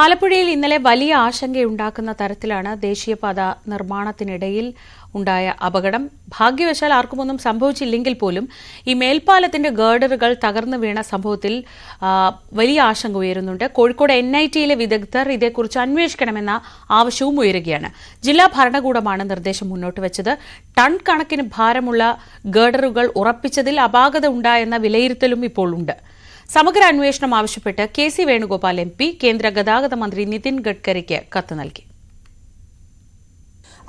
ആലപ്പുഴയിൽ ഇന്നലെ വലിയ ആശങ്കയുണ്ടാക്കുന്ന തരത്തിലാണ് ദേശീയപാത നിർമ്മാണത്തിനിടയിൽ ഉണ്ടായ അപകടം. ഭാഗ്യവശാൽ ആർക്കുമൊന്നും സംഭവിച്ചില്ലെങ്കിൽ പോലും ഈ മേൽപ്പാലത്തിന്റെ ഗേർഡറുകൾ തകർന്നു വീണ സംഭവത്തിൽ വലിയ ആശങ്ക ഉയരുന്നുണ്ട്. കോഴിക്കോട് എൻ ഐ ടിയിലെ വിദഗ്ധർ ഇതേക്കുറിച്ച് അന്വേഷിക്കണമെന്ന ആവശ്യവും ഉയരുകയാണ്. ജില്ലാ ഭരണകൂടമാണ് നിർദ്ദേശം മുന്നോട്ട് വെച്ചത്. ടൺ കണക്കിന് ഭാരമുള്ള ഗേർഡറുകൾ ഉറപ്പിച്ചതിൽ അപാകത ഉണ്ടായെന്ന വിലയിരുത്തലും ഇപ്പോൾ ഉണ്ട്. സമഗ്ര അന്വേഷണം ആവശ്യപ്പെട്ട് കെ സി വേണുഗോപാൽ എം കേന്ദ്ര ഗതാഗത മന്ത്രി നിതിൻ ഗഡ്കരിക്ക് കത്ത് നൽകി.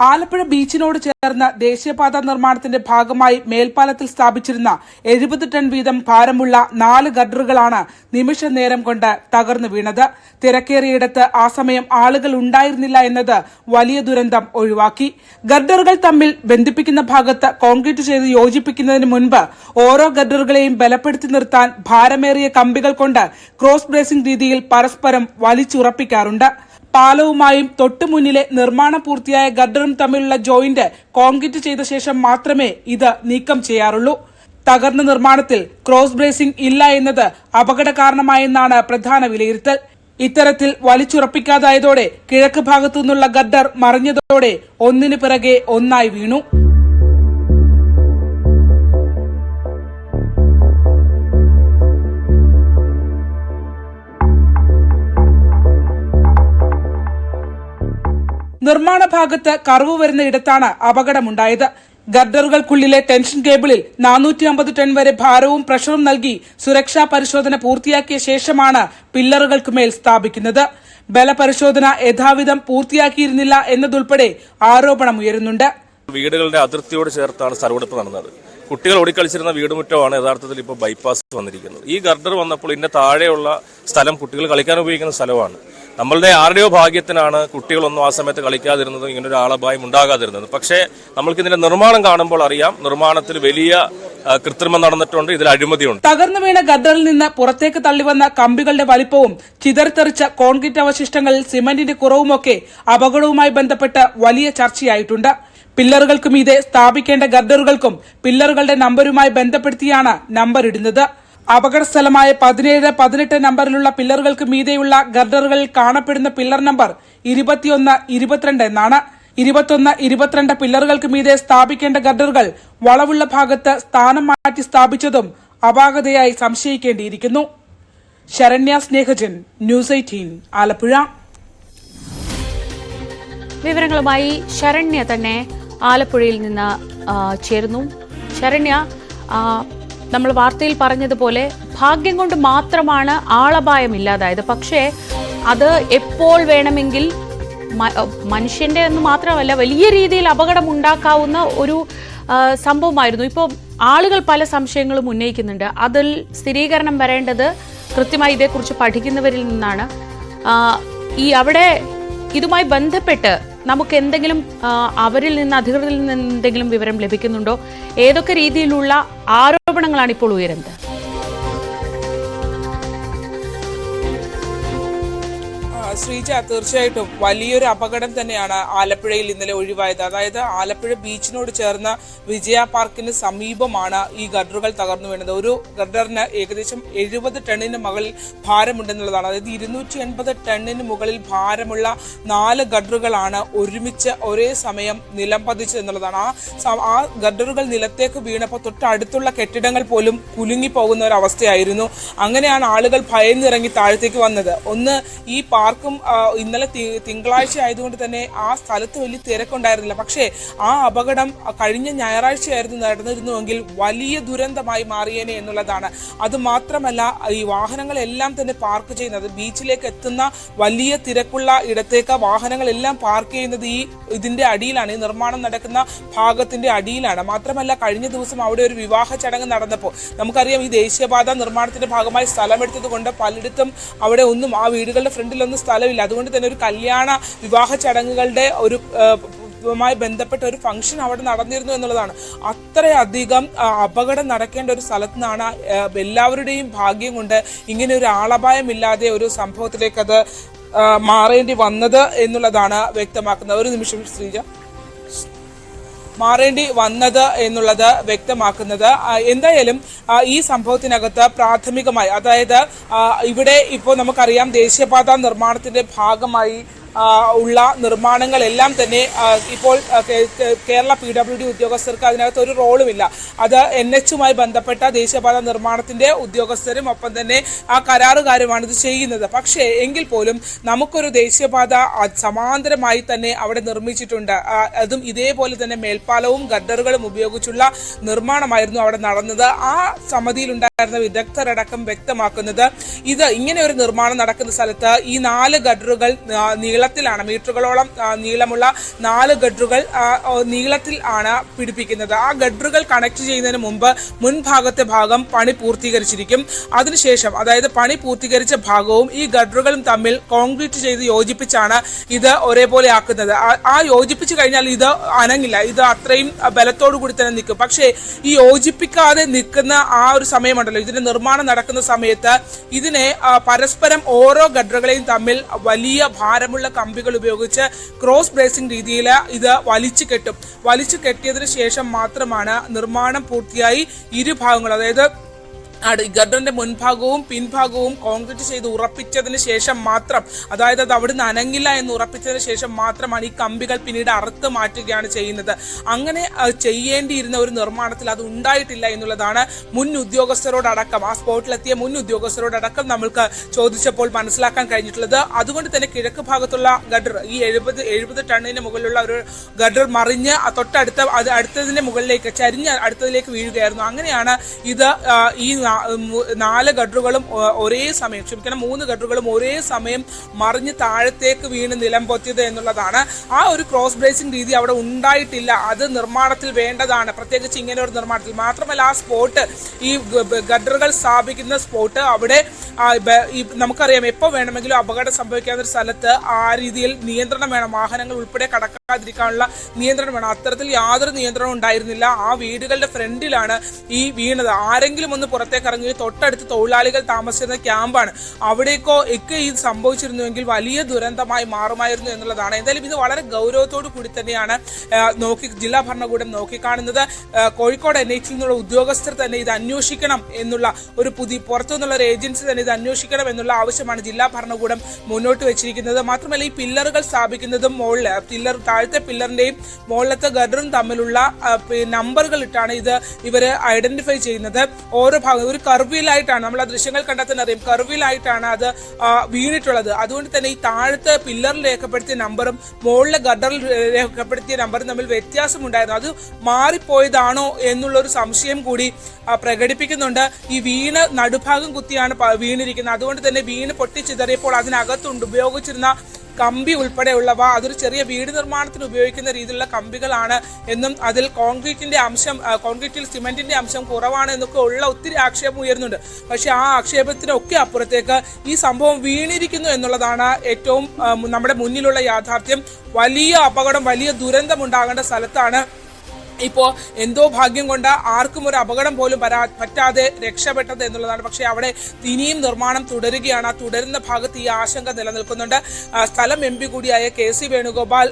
ആലപ്പുഴ ബീച്ചിനോട് ചേർന്ന ദേശീയപാത നിർമ്മാണത്തിന്റെ ഭാഗമായി മേൽപ്പാലത്തിൽ സ്ഥാപിച്ചിരുന്ന എഴുപത് ടൺ വീതം ഭാരമുള്ള നാല് ഗഡറുകളാണ് നിമിഷ നേരം കൊണ്ട് തകർന്നു വീണത്. തിരക്കേറിയിടത്ത് ആ സമയം ആളുകൾ ഉണ്ടായിരുന്നില്ല എന്നത് വലിയ ദുരന്തം ഒഴിവാക്കി. ഗഡറുകൾ തമ്മിൽ ബന്ധിപ്പിക്കുന്ന ഭാഗത്ത് കോൺക്രീറ്റ് ചെയ്ത് യോജിപ്പിക്കുന്നതിന് മുൻപ് ഓരോ ഗഡറുകളെയും ബലപ്പെടുത്തി നിർത്താൻ ഭാരമേറിയ കമ്പികൾ കൊണ്ട് ക്രോസ് ബ്രേസിംഗ് രീതിയിൽ പരസ്പരം വലിച്ചുറപ്പിക്കാറുണ്ട്. പാലവുമായും തൊട്ടുമുന്നിലെ നിർമ്മാണം പൂർത്തിയായ ഗഡറും തമ്മിലുള്ള ജോയിന്റ് കോൺക്രീറ്റ് ചെയ്ത ശേഷം മാത്രമേ ഇത് നീക്കം ചെയ്യാറുള്ളൂ. തകർന്ന നിർമ്മാണത്തിൽ ക്രോസ് ബ്രേസിംഗ് ഇല്ല എന്നത് അപകട കാരണമായെന്നാണ് പ്രധാന വിലയിരുത്തൽ. ഇത്തരത്തിൽ വലിച്ചുറപ്പിക്കാതായതോടെ കിഴക്ക് ഭാഗത്തു നിന്നുള്ള ഗഡർ മറിഞ്ഞതോടെ ഒന്നിനു പിറകെ ഒന്നായി വീണു. നിർമ്മാണ ഭാഗത്ത് കറവ് വരുന്ന ഇടത്താണ് അപകടമുണ്ടായത്. ഗർഡറുകൾക്കുള്ളിലെ ടെൻഷൻ കേബിളിൽ നാനൂറ്റി അമ്പത് ടൺ വരെ ഭാരവും പ്രഷറും നൽകി സുരക്ഷാ പരിശോധന പൂർത്തിയാക്കിയ ശേഷമാണ് പില്ലറുകൾക്ക് മേൽ സ്ഥാപിക്കുന്നത്. ബലപരിശോധന യഥാവിധം പൂർത്തിയാക്കിയിരുന്നില്ല എന്നതുൾപ്പെടെ ആരോപണമുയരുന്നുണ്ട് വീടുകളുടെ അതിർത്തിയോട് ചേർത്താണ് സർവെടുപ്പ് നടന്നത്. കുട്ടികൾ ഓടിക്കളിച്ചിരുന്ന വീടുമുറ്റമാണ് യഥാർത്ഥത്തിൽ ഇപ്പോൾ ബൈപ്പാസ് വന്നിരിക്കുന്നത്. ഈ ഗർഡർ വന്നപ്പോൾ ഇതിന്റെ താഴെയുള്ള സ്ഥലം കുട്ടികൾ കളിക്കാൻ ഉപയോഗിക്കുന്ന സ്ഥലമാണ്. നമ്മളുടെ ആരുടെയോ ഭാഗ്യത്തിനാണ് കുട്ടികളൊന്നും ആ സമയത്ത് കളിക്കാതിരുന്നതും ഇങ്ങനെ ഒരു ആളപായം ഉണ്ടാകാതിരുന്നത്. പക്ഷേ നമ്മൾക്ക് ഇതിന്റെ നിർമ്മാണം കാണുമ്പോൾ അറിയാം നിർമ്മാണത്തിൽ വലിയ കൃത്രിമം നടന്നിട്ടുണ്ട് ഇതിൽ അഴിമതിയുണ്ട്. തകർന്നു വീണ ഗദ്ദറിൽ നിന്ന് പുറത്തേക്ക് തള്ളിവന്ന കമ്പികളുടെ വലിപ്പവും ചിതറിത്തെറിച്ച കോൺക്രീറ്റ് അവശിഷ്ടങ്ങളിൽ സിമന്റിന്റെ കുറവുമൊക്കെ അപകടവുമായി ബന്ധപ്പെട്ട് വലിയ ചർച്ചയായിട്ടുണ്ട്. പില്ലറുകൾക്കും ഇതേ സ്ഥാപിക്കേണ്ട ഗർഡറുകൾക്കും പില്ലറുകളുടെ നമ്പരുമായി ബന്ധപ്പെടുത്തിയാണ് നമ്പർ ഇടുന്നത്. അപകട സ്ഥലമായ പതിനേഴ് പതിനെട്ട് നമ്പറിലുള്ള പില്ലറുകൾക്ക് മീതെയുള്ള ഗർഡറുകളിൽ കാണപ്പെടുന്ന പില്ലർ നമ്പർ ഇരുപത്തിയൊന്ന് ഇരുപത്തിരണ്ട് എന്നാണ്. ഇരുപത്തൊന്ന് ഇരുപത്തിരണ്ട് പില്ലറുകൾക്ക് മീതെ സ്ഥാപിക്കേണ്ട ഗർഡറുകൾ വളവുള്ള ഭാഗത്ത് സ്ഥാനം മാറ്റി സ്ഥാപിച്ചതും അപാകതയായി സംശയിക്കേണ്ടിയിരിക്കുന്നു. Saranya Snehajan news eighteen Alappuzha. വിവരങ്ങളുമായി ശരണ്യ തന്നെ ആലപ്പുഴയിൽ നിന്ന് ചേരുന്നു. ശരണ്യ നമ്മൾ വാർത്തയിൽ പറഞ്ഞതുപോലെ ഭാഗ്യം കൊണ്ട് മാത്രമാണ് ആളപായം ഇല്ലാതായത്. പക്ഷേ അത് എപ്പോൾ വേണമെങ്കിൽ മനുഷ്യന്റെ എന്ന് മാത്രമല്ല വലിയ രീതിയിൽ അപകടം ഉണ്ടാക്കാവുന്ന ഒരു സംഭവമായിരുന്നു. ഇപ്പോൾ ആളുകൾ പല സംശയങ്ങളും ഉന്നയിക്കുന്നുണ്ട്. അതിൽ സ്ഥിരീകരണം വരേണ്ടത് കൃത്യമായി ഇതേക്കുറിച്ച് പഠിക്കുന്നവരിൽ നിന്നാണ്. ഈ അവിടെ ഇതുമായി ബന്ധപ്പെട്ട് നമുക്ക് എന്തെങ്കിലും അവരിൽ നിന്ന് അധികൃതരിൽ നിന്ന് എന്തെങ്കിലും വിവരം ലഭിക്കുന്നുണ്ടോ? ഏതൊക്കെ രീതിയിലുള്ള ആരോപണങ്ങളാണ് ഇപ്പോൾ ഉയരുന്നത്? ശ്രീജ തീർച്ചയായിട്ടും വലിയൊരു അപകടം തന്നെയാണ് ആലപ്പുഴയിൽ ഇന്നലെ ഒഴിവായത്. അതായത് ആലപ്പുഴ ബീച്ചിനോട് ചേർന്ന വിജയ പാർക്കിന് സമീപമാണ് ഈ ഗഡറുകൾ തകർന്നു വീണത്. ഒരു ഗഡറിന് ഏകദേശം എഴുപത് ടണ്ണിന് മുകളിൽ ഭാരമുണ്ടെന്നുള്ളതാണ്. അതായത് ഇരുന്നൂറ്റി എൺപത് ടണ്ണിന് മുകളിൽ ഭാരമുള്ള നാല് ഗഡറുകളാണ് ഒരുമിച്ച് ഒരേ സമയം നിലം പതിച്ചത് എന്നുള്ളതാണ്. ആ ആ ഗഡറുകൾ നിലത്തേക്ക് വീണപ്പോൾ തൊട്ടടുത്തുള്ള കെട്ടിടങ്ങൾ പോലും കുലുങ്ങി പോകുന്ന ഒരു അവസ്ഥയായിരുന്നു. അങ്ങനെയാണ് ആളുകൾ ഭയന്നിറങ്ങി താഴത്തേക്ക് വന്നത്. ഒന്ന് ഈ പാർക്കും ആ, ഇന്നലെ തിങ്കളാഴ്ച ആയതുകൊണ്ട് തന്നെ ആ സ്ഥലത്ത് വലിയ തിരക്കുണ്ടായിരുന്നില്ല. പക്ഷേ ആ അപകടം കഴിഞ്ഞ ഞായറാഴ്ചയായിരുന്നു നടന്നിരുന്നുവെങ്കിൽ വലിയ ദുരന്തമായി മാറിയേനെ എന്നുള്ളതാണ്. അത് മാത്രമല്ല ഈ വാഹനങ്ങളെല്ലാം തന്നെ പാർക്ക് ചെയ്യുന്നത് ബീച്ചിലേക്ക് എത്തുന്ന വലിയ തിരക്കുള്ള ഇടത്തേക്ക് വാഹനങ്ങളെല്ലാം പാർക്ക് ചെയ്യുന്നത് ഈ ഇതിന്റെ അടിയിലാണ് ഈ നിർമ്മാണം നടക്കുന്ന ഭാഗത്തിന്റെ അടിയിലാണ്. മാത്രമല്ല കഴിഞ്ഞ ദിവസം അവിടെ ഒരു വിവാഹ ചടങ്ങ് നടന്നപ്പോൾ നമുക്കറിയാം ഈ ദേശീയപാത നിർമ്മാണത്തിന്റെ ഭാഗമായി സ്ഥലമെടുത്തത് കൊണ്ട് പലയിടത്തും അവിടെ ഒന്നും ആ വീടുകളുടെ ഫ്രണ്ടിലൊന്നും സ്ഥലമില്ല അതുകൊണ്ട് തന്നെ ഒരു കല്യാണ വിവാഹ ചടങ്ങുകളുടെ ഒരു മായി ബന്ധപ്പെട്ട ഒരു ഫംഗ്ഷൻ അവിടെ നടന്നിരുന്നു എന്നുള്ളതാണ്. അത്രയധികം അപകടം നടക്കേണ്ട ഒരു സ്ഥലത്ത് നിന്നാണ് എല്ലാവരുടെയും ഭാഗ്യം കൊണ്ട് ഇങ്ങനെ ഒരു ആളപായമില്ലാതെ ഒരു സംഭവത്തിലേക്ക് അത് മാറേണ്ടി വന്നത് എന്നുള്ളതാണ് വ്യക്തമാക്കുന്നത്. ഒരു നിമിഷം ശ്രീജ. മാറേണ്ടി വന്നത് എന്നുള്ളത് വ്യക്തമാക്കുന്നത്. എന്തായാലും ഈ സംഭവത്തിനകത്ത് പ്രാഥമികമായി അതായത് ഇവിടെ ഇപ്പോൾ നമുക്കറിയാം ദേശീയപാത നിർമ്മാണത്തിന്റെ ഭാഗമായി ഉള്ള നിർമ്മാണങ്ങളെല്ലാം തന്നെ ഇപ്പോൾ കേരള പി ഡബ്ല്യു ഡി ഉദ്യോഗസ്ഥർക്ക് അതിനകത്ത് ഒരു റോളുമില്ല. അത് എൻ എച്ചുമായി ബന്ധപ്പെട്ട ദേശീയപാത നിർമ്മാണത്തിന്റെ ഉദ്യോഗസ്ഥരും ഒപ്പം തന്നെ ആ കരാറുകാരുമാണ് ഇത് ചെയ്യുന്നത്. പക്ഷേ എങ്കിൽ പോലും നമുക്കൊരു ദേശീയപാത സമാന്തരമായി തന്നെ അവിടെ നിർമ്മിച്ചിട്ടുണ്ട്. അതും ഇതേപോലെ തന്നെ മേൽപ്പാലവും ഗഡറുകളും ഉപയോഗിച്ചുള്ള നിർമ്മാണമായിരുന്നു അവിടെ നടന്നത്. ആ സമിതിയിലുണ്ടായിരുന്ന വിദഗ്ധരടക്കം വ്യക്തമാക്കുന്നത് ഇത് ഇങ്ങനെ ഒരു നിർമ്മാണം നടക്കുന്ന സ്ഥലത്ത് ഈ നാല് ഗഡറുകൾ ആ, നീളത്തിലാണ് മീറ്ററുകളോളം നീളമുള്ള നാല് ഗഡറുകൾ നീളത്തിൽ ആണ് പിടിപ്പിക്കുന്നത്. ആ ഗഡറുകൾ കണക്ട് ചെയ്യുന്നതിന് മുമ്പ് മുൻഭാഗത്തെ ഭാഗം പണി പൂർത്തീകരിച്ചിരിക്കും. അതിനുശേഷം അതായത് പണി പൂർത്തീകരിച്ച ഭാഗവും ഈ ഗഡറുകളും തമ്മിൽ കോൺക്രീറ്റ് ചെയ്ത് യോജിപ്പിച്ചാണ് ഇത് ഒരേപോലെ ആക്കുന്നത്. ആ- യോജിപ്പിച്ച് കഴിഞ്ഞാൽ ഇത് അനങ്ങില്ല. ഇത് അത്രയും ബലത്തോടു കൂടി തന്നെ നിൽക്കും. പക്ഷേ ഈ യോജിപ്പിക്കാതെ നിൽക്കുന്ന ആ ഒരു സമയമുണ്ടല്ലോ. ഇതിന്റെ നിർമ്മാണം നടക്കുന്ന സമയത്ത് ഇതിനെ പരസ്പരം ഓരോ ഗഡറുകളെയും തമ്മിൽ വലിയ ഭാരമുള്ള കമ്പികൾ ഉപയോഗിച്ച് ക്രോസ് ബ്രേസിംഗ് രീതിയിൽ ഇത് വലിച്ചു കെട്ടും. വലിച്ചു കെട്ടിയതിനു ശേഷം മാത്രമാണ് നിർമ്മാണം പൂർത്തിയായി ഇരുഭാഗങ്ങൾ അതായത് ഗഡറിന്റെ മുൻഭാഗവും പിൻഭാഗവും കോൺക്രീറ്റ് ചെയ്ത് ഉറപ്പിച്ചതിന് ശേഷം മാത്രം അതായത് അത് അവിടുന്ന് അനങ്ങില്ല എന്ന് ഉറപ്പിച്ചതിന് ശേഷം മാത്രമാണ് ഈ കമ്പികൾ പിന്നീട് അറുത്ത് മാറ്റുകയാണ് ചെയ്യുന്നത്. അങ്ങനെ ചെയ്യേണ്ടിയിരുന്ന ഒരു നിർമ്മാണത്തിൽ അത് ഉണ്ടായിട്ടില്ല എന്നുള്ളതാണ് മുൻ ഉദ്യോഗസ്ഥരോടക്കം ആ സ്പോട്ടിലെത്തിയ മുൻ ഉദ്യോഗസ്ഥരോടക്കം നമ്മൾക്ക് ചോദിച്ചപ്പോൾ മനസ്സിലാക്കാൻ കഴിഞ്ഞിട്ടുള്ളത്. അതുകൊണ്ട് തന്നെ കിഴക്ക് ഭാഗത്തുള്ള ഗഡർ ഈ എഴുപത് എഴുപത് ടണ്ണിന് മുകളിലുള്ള ഒരു ഗഡർ മറിഞ്ഞ് തൊട്ടടുത്ത അത് അടുത്തതിന്റെ മുകളിലേക്ക് ചരിഞ്ഞ് അടുത്തതിലേക്ക് വീഴുകയായിരുന്നു. അങ്ങനെയാണ് ഇത് ഈ നാല് ഗഡറുകളും ഒരേ സമയം ക്ഷമിക്കണം മൂന്ന് ഗഡറുകളും ഒരേ സമയം മറിഞ്ഞ് താഴത്തേക്ക് വീണ് നിലം പൊത്തിയത് എന്നുള്ളതാണ്. ആ ഒരു ക്രോസ് ബ്രേസിംഗ് രീതി അവിടെ ഉണ്ടായിട്ടില്ല. അത് നിർമ്മാണത്തിൽ വേണ്ടതാണ്. പ്രത്യേകിച്ച് ഇങ്ങനെ ഒരു നിർമ്മാണത്തിൽ മാത്രമല്ല ആ സ്പോട്ട് ഈ ഗഡറുകൾ സ്ഥാപിക്കുന്ന സ്പോട്ട് അവിടെ നമുക്കറിയാം എപ്പോൾ വേണമെങ്കിലും അപകടം സംഭവിക്കാവുന്ന ഒരു സ്ഥലത്ത് ആ രീതിയിൽ നിയന്ത്രണം വേണം. വാഹനങ്ങൾ ഉൾപ്പെടെ കടക്കാതിരിക്കാനുള്ള നിയന്ത്രണം വേണം. അത്തരത്തിൽ യാതൊരു നിയന്ത്രണവും ഉണ്ടായിരുന്നില്ല. ആ വീടുകളുടെ ഫ്രണ്ടിലാണ് ഈ വീണത്. ആരെങ്കിലും ഒന്ന് പുറത്തേക്ക് ഇറങ്ങി തൊട്ടടുത്ത് തൊഴിലാളികൾ താമസിച്ചിരുന്ന ക്യാമ്പാണ്. അവിടേക്കോ ഒക്കെ ഇത് സംഭവിച്ചിരുന്നുവെങ്കിൽ വലിയ ദുരന്തമായി മാറുമായിരുന്നു എന്നുള്ളതാണ്. എന്തായാലും ഇത് വളരെ ഗൗരവത്തോടു കൂടി തന്നെയാണ് നോക്കി ജില്ലാ ഭരണകൂടം നോക്കിക്കാണുന്നത്. കോഴിക്കോട് എൻ എച്ചിൽ നിന്നുള്ള ഉദ്യോഗസ്ഥർ തന്നെ ഇത് അന്വേഷിക്കണം എന്നുള്ള ഒരു പുതിയ പുറത്തു നിന്നുള്ള ഒരു ഏജൻസി തന്നെ ഇത് അന്വേഷിക്കണം എന്നുള്ള ആവശ്യമാണ് ജില്ലാ ഭരണകൂടം മുന്നോട്ട് വെച്ചിരിക്കുന്നത്. മാത്രമല്ല ഈ പില്ലറുകൾ സ്ഥാപിക്കുന്നതും മുകളിൽ പില്ലർ താഴത്തെ പില്ലറിന്റെയും മുകളിലത്തെ ഗഡറും തമ്മിലുള്ള നമ്പറുകൾ ഇട്ടാണ് ഇത് ഇവർ ഐഡന്റിഫൈ ചെയ്യുന്നത്. ഓരോ ഭാഗം ഒരു കർവിയിലായിട്ടാണ് നമ്മൾ ആ ദൃശ്യങ്ങൾ കണ്ടാൽ അറിയാം. കർവിലായിട്ടാണ് അത് വീണിട്ടുള്ളത്. അതുകൊണ്ട് തന്നെ ഈ താഴത്തെ പില്ലറിൽ രേഖപ്പെടുത്തിയ നമ്പറും മുകളിലെ ഗഡറിൽ രേഖപ്പെടുത്തിയ നമ്പറും തമ്മിൽ വ്യത്യാസമുണ്ടായിരുന്നു. അത് മാറിപ്പോയതാണോ എന്നുള്ള ഒരു സംശയം കൂടി പ്രകടിപ്പിക്കുന്നുണ്ട്. ഈ വീണ് നടുഭാഗം കുത്തിയാണ് വീണിരിക്കുന്നത്. അതുകൊണ്ട് തന്നെ വീണ് പൊട്ടിച്ചിതറിയപ്പോൾ അതിനകത്തുണ്ട്. ഉപയോഗിച്ചിരുന്ന കമ്പി ഉൾപ്പെടെയുള്ളവ അതൊരു ചെറിയ വീട് നിർമ്മാണത്തിന് ഉപയോഗിക്കുന്ന രീതിയിലുള്ള കമ്പികളാണ് എന്നും അതിൽ കോൺക്രീറ്റിന്റെ അംശം കോൺക്രീറ്റിൽ സിമെന്റിന്റെ അംശം കുറവാണ് എന്നൊക്കെ ഉള്ള ഒത്തിരി ആക്ഷേപം ഉയരുന്നുണ്ട്. പക്ഷെ ആ ആക്ഷേപത്തിനൊക്കെ അപ്പുറത്തേക്ക് ഈ സംഭവം വീണിരിക്കുന്നു എന്നുള്ളതാണ് ഏറ്റവും നമ്മുടെ മുന്നിലുള്ള യാഥാർത്ഥ്യം. വലിയ അപകടം വലിയ ദുരന്തം ഉണ്ടാകേണ്ട സ്ഥലത്താണ് ഇപ്പോ എന്തോ ഭാഗ്യം കൊണ്ട് ആർക്കും ഒരു അപകടം പോലും വരാ പറ്റാതെ രക്ഷപ്പെട്ടത് എന്നുള്ളതാണ്. പക്ഷേ അവിടെ ഇനിയും നിർമ്മാണം തുടരുകയാണ്. ആ തുടരുന്ന ഭാഗത്ത് ഈ ആശങ്ക നിലനിൽക്കുന്നുണ്ട്. സ്ഥലം എം പി കൂടിയായ കെ സി വേണുഗോപാൽ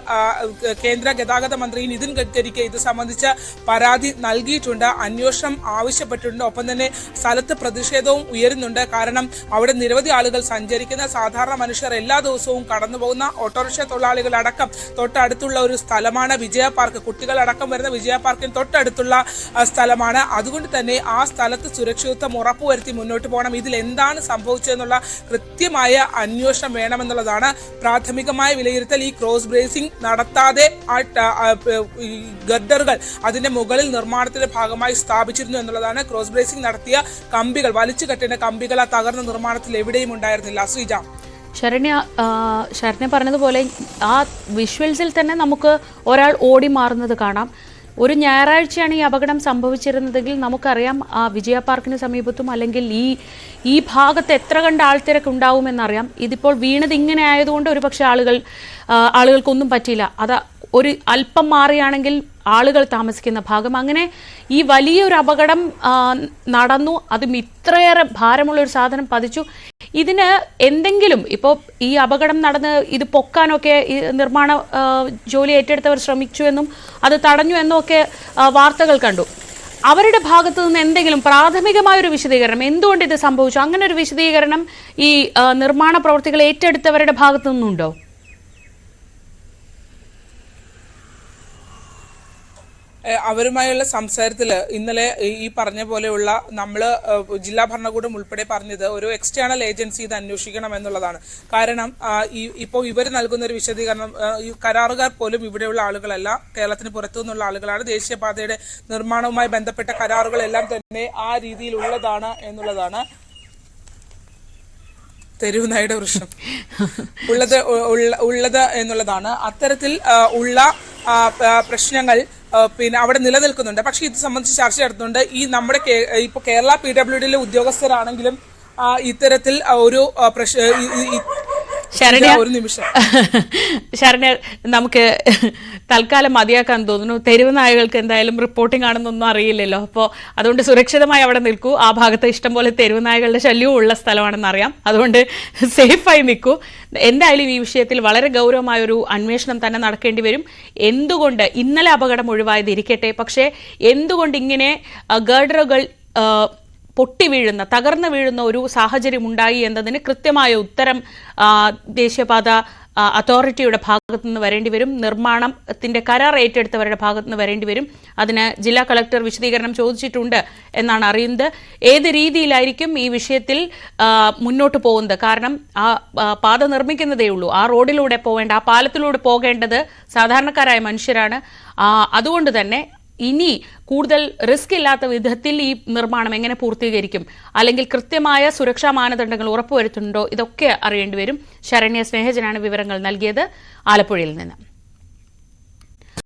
കേന്ദ്ര ഗതാഗത മന്ത്രി നിതിൻ ഗഡ്കരിക്ക് ഇത് സംബന്ധിച്ച പരാതി നൽകിയിട്ടുണ്ട്. അന്വേഷണം ആവശ്യപ്പെട്ടിട്ടുണ്ട്. ഒപ്പം തന്നെ സ്ഥലത്ത് പ്രതിഷേധവും ഉയരുന്നുണ്ട്. കാരണം അവിടെ നിരവധി ആളുകൾ സഞ്ചരിക്കുന്ന സാധാരണ മനുഷ്യർ എല്ലാ ദിവസവും കടന്നു പോകുന്ന ഓട്ടോറിക്ഷ തൊഴിലാളികളടക്കം തൊട്ടടുത്തുള്ള ഒരു സ്ഥലമാണ് വിജയ പാർക്ക്. കുട്ടികളടക്കം വരുന്ന വിജയ പാർക്കിന് തൊട്ടടുത്തുള്ള സ്ഥലമാണ്. അതുകൊണ്ട് തന്നെ ആ സ്ഥലത്ത് സുരക്ഷിതത്വം ഉറപ്പുവരുത്തി മുന്നോട്ട് പോകണം. ഇതിൽ എന്താണ് സംഭവിച്ചതെന്നുള്ള കൃത്യമായ അന്വേഷണം വേണമെന്നുള്ളതാണ് പ്രാഥമികമായ വിലയിരുത്തൽ. ഈ ക്രോസ് ബ്രേസിംഗ് നടത്താതെ ഗഡറുകൾ അതിന്റെ മുകളിൽ നിർമ്മാണത്തിന്റെ ഭാഗമായി സ്ഥാപിച്ചിരുന്നു എന്നുള്ളതാണ് ക്രോസ് ബ്രേസിംഗ് നടത്തിയ കമ്പികൾ. വലിച്ചു കെട്ടേണ്ട കമ്പികൾ ആ തകർന്ന നിർമ്മാണത്തിൽ എവിടെയും ഉണ്ടായിരുന്നില്ല. ശ്രീജ. ശരണ്യ ശരണ്യ പറഞ്ഞതുപോലെ ആ വിഷ്വൽസിൽ തന്നെ നമുക്ക് ഒരാൾ ഓടി മാറുന്നത് കാണാം. ഒരു ഞായറാഴ്ചയാണ് ഈ അപകടം സംഭവിച്ചിരുന്നതെങ്കിൽ നമുക്കറിയാം ആ വിജയ പാർക്കിന് സമീപത്തും അല്ലെങ്കിൽ ഈ ഈ ഭാഗത്ത് എത്ര കണ്ട ആൾത്തിരക്ക് ഉണ്ടാവുമെന്നറിയാം ഇതിപ്പോൾ വീണത് ഇങ്ങനെ ആയതുകൊണ്ട് ഒരുപക്ഷെ ആളുകൾ ആളുകൾക്കൊന്നും പറ്റിയില്ല. അത് ഒരു അല്പം മാറിയാണെങ്കിൽ ആളുകൾ താമസിക്കുന്ന ഭാഗം. അങ്ങനെ ഈ വലിയൊരു അപകടം നടന്നു. അതും ഇത്രയേറെ ഭാരമുള്ള ഒരു സാധനം പതിച്ചു. ഇതിന് എന്തെങ്കിലും ഇപ്പോൾ ഈ അപകടം നടന്ന് ഇത് പൊക്കാനൊക്കെ ഈ നിർമ്മാണ ജോലി ഏറ്റെടുത്തവർ ശ്രമിച്ചു എന്നും അത് തടഞ്ഞു എന്നും ഒക്കെ വാർത്തകൾ കണ്ടു. അവരുടെ ഭാഗത്തു നിന്ന് എന്തെങ്കിലും പ്രാഥമികമായ ഒരു വിശദീകരണം എന്തുകൊണ്ട് ഇത് സംഭവിച്ചു? അങ്ങനെ ഒരു വിശദീകരണം ഈ നിർമ്മാണ പ്രവർത്തികൾ ഏറ്റെടുത്തവരുടെ ഭാഗത്തു നിന്നുണ്ടോ? അവരുമായുള്ള സംസാരത്തിൽ ഇന്നലെ ഈ- പറഞ്ഞ പോലെയുള്ള നമ്മൾ ജില്ലാ ഭരണകൂടം ഉൾപ്പെടെ പറഞ്ഞത് ഒരു എക്സ്റ്റേണൽ ഏജൻസി ഇത് അന്വേഷിക്കണം എന്നുള്ളതാണ്. കാരണം ഇപ്പോൾ ഇവർ നൽകുന്ന ഒരു വിശദീകരണം ഈ കരാറുകാർ പോലും ഇവിടെയുള്ള ആളുകളല്ല. കേരളത്തിന് പുറത്തു നിന്നുള്ള ആളുകളാണ്. ദേശീയപാതയുടെ നിർമ്മാണവുമായി ബന്ധപ്പെട്ട കരാറുകളെല്ലാം തന്നെ ആ രീതിയിലുള്ളതാണ് എന്നുള്ളതാണ് തെരുവുനായുടെ വൃക്ഷം ഉള്ളത് ഉള്ളത് എന്നുള്ളതാണ്. അത്തരത്തിൽ ഉള്ള പ്രശ്നങ്ങൾ പിന്നെ അവിടെ നിലനിൽക്കുന്നുണ്ട്. പക്ഷേ ഇത് സംബന്ധിച്ച് ചർച്ച നടത്തുന്നുണ്ട്. ഈ നമ്മുടെ ഇപ്പോൾ ഇപ്പൊ കേരള പി ഡബ്ല്യു ഡിയിലെ ഉദ്യോഗസ്ഥരാണെങ്കിലും ഇത്തരത്തിൽ ഒരു ആ, പ്രശ് ഈ- ഈ- ഈ- ശരണ്യ. ഒരു നിമിഷം. ശരണ്യ നമുക്ക് തൽക്കാലം മതിയാക്കാൻ തോന്നുന്നു. തെരുവ് നായകൾക്ക് എന്തായാലും റിപ്പോർട്ടിംഗ് ആണെന്നൊന്നും അറിയില്ലല്ലോ. അപ്പോൾ അതുകൊണ്ട് സുരക്ഷിതമായി അവിടെ നിൽക്കൂ. ആ ഭാഗത്ത് ഇഷ്ടംപോലെ തെരുവ് നായകളുടെ ശല്യവും ഉള്ള സ്ഥലമാണെന്ന് അറിയാം. അതുകൊണ്ട് സേഫായി നിൽക്കൂ. എന്തായാലും ഈ വിഷയത്തിൽ വളരെ ഗൗരവമായ ഒരു അന്വേഷണം തന്നെ നടക്കേണ്ടി വരും. എന്തുകൊണ്ട് ഇന്നലെ അപകടം ഒഴിവായത് ഇരിക്കട്ടെ. പക്ഷേ എന്തുകൊണ്ട് ഇങ്ങനെ ഗർഡറുകൾ പൊട്ടി വീഴുന്ന തകർന്നു വീഴുന്ന ഒരു സാഹചര്യം ഉണ്ടായി എന്നതിന് കൃത്യമായ ഉത്തരം ദേശീയപാത അതോറിറ്റിയുടെ ഭാഗത്തുനിന്ന് വരേണ്ടി വരും. നിർമ്മാണത്തിന്റെ കരാർ ഏറ്റെടുത്തവരുടെ ഭാഗത്തുനിന്ന് വരേണ്ടി വരും. അതിന് ജില്ലാ കളക്ടർ വിശദീകരണം ചോദിച്ചിട്ടുണ്ട് എന്നാണ് അറിയുന്നത്. ഏത് രീതിയിലായിരിക്കും ഈ വിഷയത്തിൽ മുന്നോട്ട് പോകുന്നത്? കാരണം ആ പാത നിർമ്മിക്കുന്നതേ ഉള്ളൂ. ആ റോഡിലൂടെ പോവേണ്ട ആ പാലത്തിലൂടെ പോകേണ്ടത് സാധാരണക്കാരായ മനുഷ്യരാണ്. അതുകൊണ്ട് തന്നെ ഇനി കൂടുതൽ റിസ്ക് ഇല്ലാത്ത വിധത്തിൽ ഈ നിർമ്മാണം എങ്ങനെ പൂർത്തീകരിക്കും? അല്ലെങ്കിൽ കൃത്യമായ സുരക്ഷാ മാനദണ്ഡങ്ങൾ ഉറപ്പുവരുത്തുന്നുണ്ടോ? ഇതൊക്കെ അറിയേണ്ടി വരും. ശരണ്യ സ്നേഹജനാണ് വിവരങ്ങൾ നൽകിയത് ആലപ്പുഴയിൽ നിന്ന്.